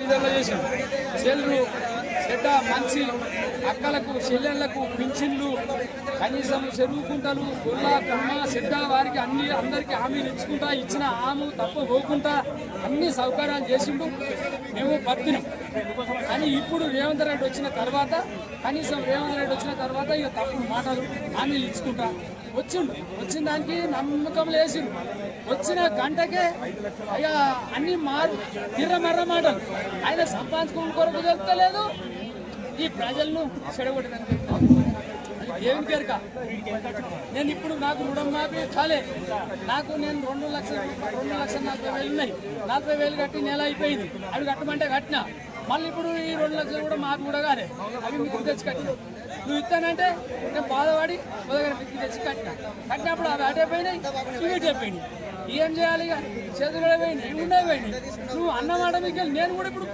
విడుదల సెల్లు చెడ్డ మంచి అక్కలకు చెల్లెళ్ళకు పింఛన్లు కనీసం చెరువు కుంటలు గొల్ల కమ్మ సిద్ధ వారికి అన్ని అందరికీ హామీలు ఇచ్చుకుంటా ఇచ్చిన ఆము తప్ప పోకుండా అన్ని సౌకర్యాలు చేసిండు. మేము బతికినాం కానీ ఇప్పుడు రేవంత్ రెడ్డి వచ్చిన తర్వాత కనీసం రేవంత్ రెడ్డి వచ్చిన తర్వాత ఇక తప్పుడు మాటలు హామీలు ఇచ్చుకుంటా వచ్చిండు. వచ్చిన దానికి నమ్మకం లేచిండు వచ్చిన గంటకే ఇక అన్ని మారు తిర్రమర్ర మాటలు. ఆయన సంపాదించుకున్న కొరకు తెలుస్తలేదు ఈ ప్రజలను చెడగొట్టడానికి ఏం దేవుని పేరుక? నేను ఇప్పుడు నాకు రుణం మాపి చాలే. నాకు నేను రెండు లక్షలు రెండు లక్షల నలభై వేలు ఉన్నాయి. నలభై వేలు కట్టి నెల అయిపోయింది. అవి కట్టమంటే కట్టినా. మళ్ళీ ఇప్పుడు ఈ రెండు లక్షలు కూడా మాకు కూడా కాలే. అవి మీకు తెచ్చి కట్టిన. నువ్వు ఇస్తానంటే నేను బాధపడి మొదలగా మీకు తెచ్చి కట్టిన. కట్టినప్పుడు అవి అటైపోయినాయి ఇవి ఇటే ఏం చేయాలి ఇక? చేతులు పోయినాయి ఇవి ఉన్నాయి పోయినాయి. నువ్వు అన్నమాట మీకు నేను కూడా ఇప్పుడు